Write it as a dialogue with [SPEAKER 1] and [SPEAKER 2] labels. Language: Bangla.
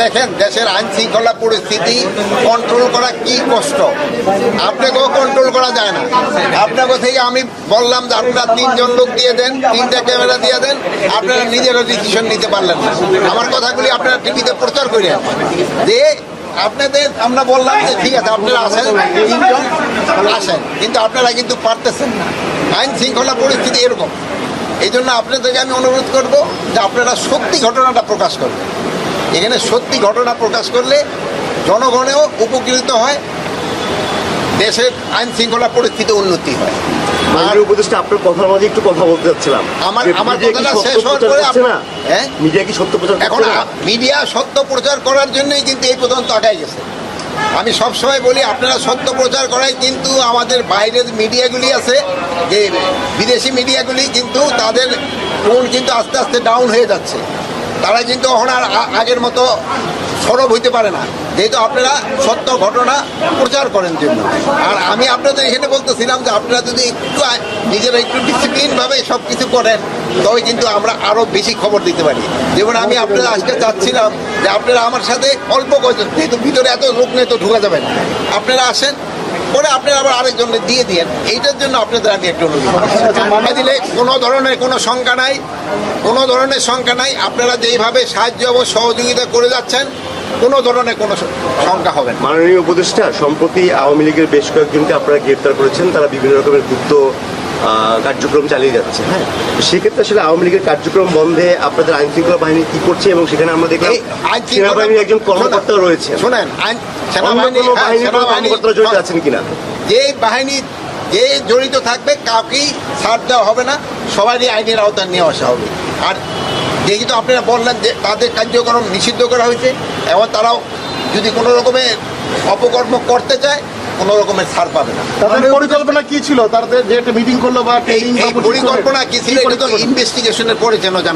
[SPEAKER 1] দেখেন, দেশের আইন শৃঙ্খলা পরিস্থিতি কন্ট্রোল করা কি কষ্ট? আপনাকেও কন্ট্রোল করা যায় না। আপনাকে থেকে আমি বললাম যে আপনারা তিনজন লোক দিয়ে দেন, তিনটা ক্যামেরা দিয়ে দেন, আপনারা নিজেরা ডিসিশন নিতে পারলেন না। আমার কথাগুলি আপনারা টিভিতে প্রচার করেন যে আপনাদের, আমরা বললাম যে ঠিক আছে, আপনারা আসেন তিনজন আসেন, কিন্তু আপনারা কিন্তু পারতেছেন না। আইন শৃঙ্খলা পরিস্থিতি এরকম। এই জন্য আপনাদেরকে আমি অনুরোধ করব যে আপনারা সত্যি ঘটনাটা প্রকাশ করবেন। এখানে সত্যি ঘটনা প্রকাশ করলে জনগণেও উপকৃত হয় দেশের আইন শৃঙ্খলা পরিস্থিতি উন্নতি হয়। আর
[SPEAKER 2] মাননীয় উপদেষ্টা আপনার কথার মাঝে একটু কথা বলতে চাচ্ছিলাম।
[SPEAKER 1] আমার- আমার
[SPEAKER 2] মিডিয়া
[SPEAKER 1] কথাটা শেষ হওয়ার পরে
[SPEAKER 2] না?
[SPEAKER 1] হ্যাঁ?
[SPEAKER 2] মিডিয়া কি সত্য প্রচার
[SPEAKER 1] এখন মিডিয়া সত্য প্রচার করার জন্যই কিন্তু এই পর্যন্ত আগায় গেছে। আমি সবসময় বলি আপনারা সত্য প্রচার করাই কিন্তু আমাদের বাইরের মিডিয়াগুলি আছে যে বিদেশি মিডিয়াগুলি কিন্তু তাদের টোন কিন্তু আস্তে আস্তে ডাউন হয়ে যাচ্ছে। তারা কিন্তু এখন আর আগের মতো সরব হইতে পারে না। যেহেতু আপনারা সত্য ঘটনা প্রচার করেন জন্য। আর আমি আপনাদের এখানে বলতেছিলাম যে আপনারা যদি একটু নিজেরা একটু ডিসিপ্লিনভাবে সব কিছু করেন তবে কিন্তু আমরা আরও বেশি খবর দিতে পারি। যেমন আমি আপনারা আজকে চাচ্ছিলাম যে আপনারা আমার সাথে অল্প কয়েকজন, যেহেতু ভিতরে এত লোক নেই তো ঢুকা যাবে না। আপনারা আসেন পরে আপনি আবার আরেকজনকে দিয়ে দিয়ে এইটার জন্য আপনাদের আমি একটু অনুরোধ। দিলে কোনো ধরনের কোনো শঙ্কা নাই। কোনো ধরনের শঙ্কা নাই। আপনারা যেইভাবে সাহায্য এবং সহযোগিতা করে যাচ্ছেন কোনো ধরনের কোনো শঙ্কা হবে না।
[SPEAKER 2] মাননীয় উপদেষ্টা সম্প্রতি আওয়ামী লীগের বেশ কয়েকজনকে আপনারা গ্রেপ্তার করেছেন। তারা বিভিন্ন রকমের গুপ্ত কার্যক্রম চালিয়ে যাচ্ছে হ্যাঁ? সেক্ষেত্রে আসলে আওয়ামী লীগের কার্যক্রম বন্ধে আপনাদের আইন শৃঙ্খলা বাহিনী কি করছে এবং সেখানে আমরা দেখলাম সেনাবাহিনীর একজন কর্মকর্তা রয়েছে।
[SPEAKER 1] শোনেন আইন সেনাবাহিনী হ্যাঁ,
[SPEAKER 2] বাহিনীর আছেন কিনা?
[SPEAKER 1] যে বাহিনী যে জড়িত থাকবে কাউকেই ছাড় দেওয়া হবে না সবারই আইনের আওতায় নিয়ে আসা হবে। আর যেহেতু আপনারা বললেন যে তাদের কার্যক্রম নিষিদ্ধ করা হয়েছে এবং তারাও যদি কোনো রকমের অপকর্ম করতে চায় কোনো রকমের ছাড় পাবে না।
[SPEAKER 3] তাদের পরিকল্পনা কি ছিল? তাদের যে একটা মিটিং করল বা ট্রেনিং
[SPEAKER 1] পরিকল্পনা কি ছিল? এটা তো ইনভেস্টিগেশনের পরে যেন জানা